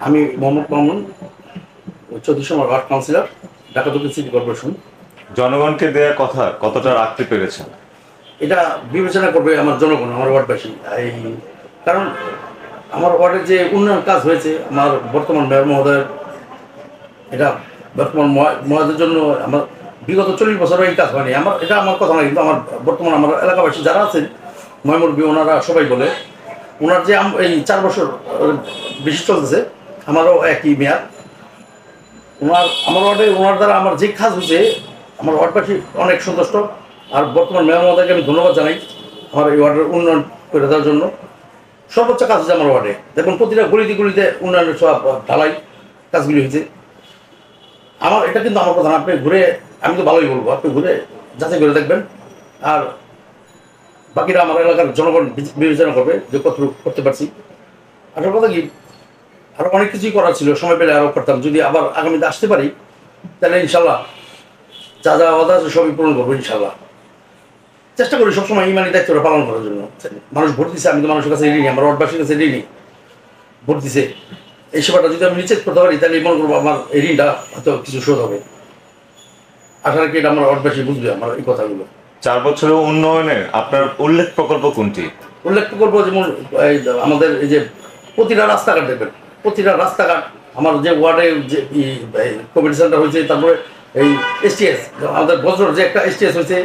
আমি মোহাম্মদ মামুন চৌত্রিশ নম্বর ward councillor Dhaka দক্ষিণ সিটি কর্পোরেশন। জনগণকে দেয়া কথা কতটা রাখতে পেরেছেন? এটা বিবেচনা করবে আমার জনগণ আমার ওয়ার্ডবাসী এই কারণ আমার ওয়ার্ডের যে উন্নয়ন কাজ হয়েছে আমার বর্তমান মেয়র মহোদয়ের এটা বর্তমান মহ- মহোদয়ের জন্য আমার বিগত চল্লিশ বছর এই কাজ হয়নি। আমার এটা আমার কথা না কিন্তু আমার বর্তমান আমার এলাকাবাসী যারা আছেন ময়মুরবি ওনারা সবাই বলে ওনার যে এই চার বছর বেশি চলতেছে আমারও একই মেয়াদ। ওনার, আমার ওয়ার্ডে, ওনার দ্বারা আমার যে কাজ হয়েছে, আমার ওয়ার্ডবাসী অনেক সন্তুষ্ট। আর বর্তমান মেয়র মহোদয়কে আমি ধন্যবাদ জানাই আমার এই ওয়ার্ডের উন্নয়ন করে দেওয়ার জন্য। সর্বোচ্চ কাজ হচ্ছে আমার ওয়ার্ডে। দেখুন, প্রতিটা গলিতে গলিতে উন্নয়নের সব ঢালাই কাজগুলি হয়েছে। আমার, এটা কিন্তু আমার কথা না। আপনি ঘুরে, আমি তো ভালোই বলব, আপনি ঘুরে যাচাই করে দেখবেন। আর বাকিরা আমার এলাকার জনগণ বিচ- বিবেচনা করবে যে কতটুকু করতে পারছি। আসল কথা কি আরও অনেক কিছুই করার ছিল সময় পেলে আরও করতাম। যদি আবার আগামীতে আসতে পারি তাহলে ইনশাল্লাহ যা যা আছে সবই পূরণ করব ইনশাল্লাহ। চেষ্টা করি সবসময় ইমানি দায়িত্বটা পালন করার জন্য। মানুষ ভোট দিছে আমি তো মানুষের কাছে ঋণী আমার ওয়ার্ডবাসীর কাছে ঋণী। ভোট দিছে। এই সেবাটা যদি আমি নিশ্চিত করতে পারি তাহলে মনে করব আমার এই ঋণটা হয়তো কিছু শোধ হবে। আশা রাখি এটা আমার ওয়ার্ডবাসী বুঝবে আমার এই কথাগুলো। চার বছরের উন্নয়নের আপনার উল্লেখ প্রকল্প কোনটি? উল্লেখ প্রকল্প যেমন আমাদের এই যে প্রতিটা রাস্তাঘাট দেখবেন। প্রতিটা রাস্তাঘাট আমার যে ওয়ার্ডে যে কমিটি সেন্টার হয়েছে তারপরে এই এসটিএস আমাদের বজ্র যে একটা এসটিএস হয়েছে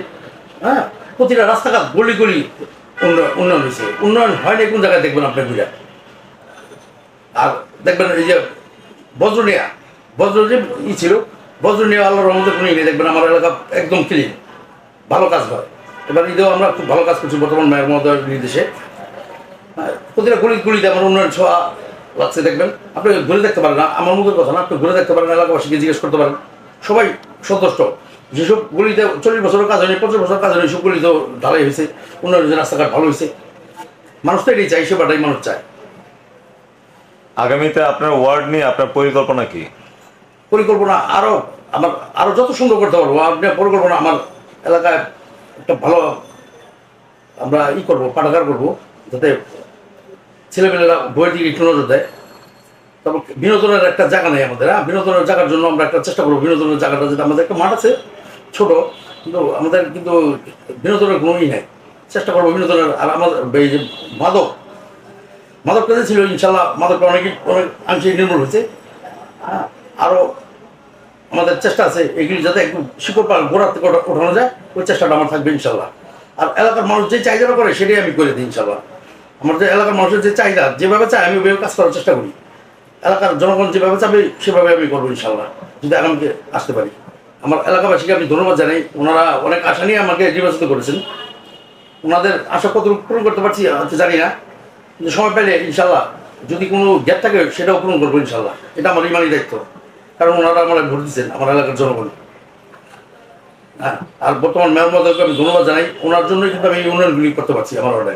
হ্যাঁ প্রতিটা রাস্তাঘাট গলি গলি উন্নয়ন হয়েছে। উন্নয়ন হয়নি কোন জায়গায় দেখবেন আপনি ঘুরে আর দেখবেন এই যে বজ্র নেয়া বজ্র যে ই ছিল বজ্র নেওয়া আল্লাহর রহমতে কোনো ই নেই দেখবেন আমার এলাকা একদম ক্লিন ভালো কাজ হয়। এবার ঈদেও আমরা খুব ভালো কাজ করছি বর্তমান মেয়র মহোদয়ের নির্দেশে। হ্যাঁ, প্রতিটা গলি গলিতে আমার উন্নয়ন ছোঁয়া লাগছে দেখবেন? আপনি ঘুরে দেখতে পারেন না আমার মুখের কথা না আপনি ঘুরে দেখতে পারেন এলাকাবাসীকে জিজ্ঞেস করতে পারেন। সবাই সন্তুষ্ট। যেসব গলিতে চল্লিশ বছরের কাজ হয়নি পঞ্চাশ বছর কাজ হয়নি সব গলিতেও ঢালাই হয়েছে উন্নয়ন রাস্তাঘাট ভালো হয়েছে। মানুষ তো এটাই চাই সেবাটাই মানুষ চায়। আগামীতে আপনার ওয়ার্ড নিয়ে আপনার পরিকল্পনা কি? পরিকল্পনা আরও আমার আরও যত সুন্দর করতে পারব আপনি পরিকল্পনা আমার এলাকায় একটা ভালো আমরা ই করব পাঠাগার করব যাতে ছেলেমেয়েরা বইয়ের দিকে একটু নজর দেয়। তারপর বিনোদনের একটা জায়গা নেই আমাদের হ্যাঁ? বিনোদনের জায়গার জন্য আমরা একটা চেষ্টা করব। বিনোদনের জায়গাটা যেটা আমাদের একটা মাঠ আছে, ছোট, কিন্তু আমাদের কিন্তু বিনোদনের কোনো নেই। চেষ্টা করব বিনোদনের, আর আমাদের এই যে মাদক মাদক কাজে ছিল, ইনশাল্লাহ মাদকটা অনেক অনেক আংশিক নির্মূল হয়েছে। হ্যাঁ আরও আমাদের চেষ্টা আছে এগুলি যাতে একটু শিকড় পাল গোড়া থেকে ওঠানো যায়, ওই চেষ্টাটা আমার থাকবে ইনশাল্লাহ। আর এলাকার মানুষ যে চাহিদাটা করে সেটাই আমি করে দিই ইনশাল্লাহ। আমার যে এলাকার মানুষের যে চাহিদা, যেভাবে চায় আমি ওইভাবে কাজ করার চেষ্টা করি। এলাকার জনগণ যেভাবে চাবে, সেভাবে আমি করব ইনশাল্লাহ যদি আগামীতে আসতে পারি। আমার এলাকাবাসীকে আমি ধন্যবাদ জানাই। ওনারা অনেক আশা নিয়ে আমাকে নির্বাচিত করেছেন। ওনাদের আশা কতটুকু পূরণ করতে পারছি জানি না। কিন্তু সময় পেলে ইনশাল্লাহ যদি কোনো গ্যাপ থাকে, সেটাও পূরণ করব ইনশাল্লাহ এটা আমার ইমানই দায়িত্ব। কারণ ওনারা আমার ভোট দিচ্ছেন, আমার এলাকার জনগণ। হ্যাঁ আর বর্তমান মেয়র মহোদয়কে আমি ধন্যবাদ জানাই। ওনার জন্যই কিন্তু আমি এই উন্নয়নগুলি করতে পারছি আমার ওয়ার্ডে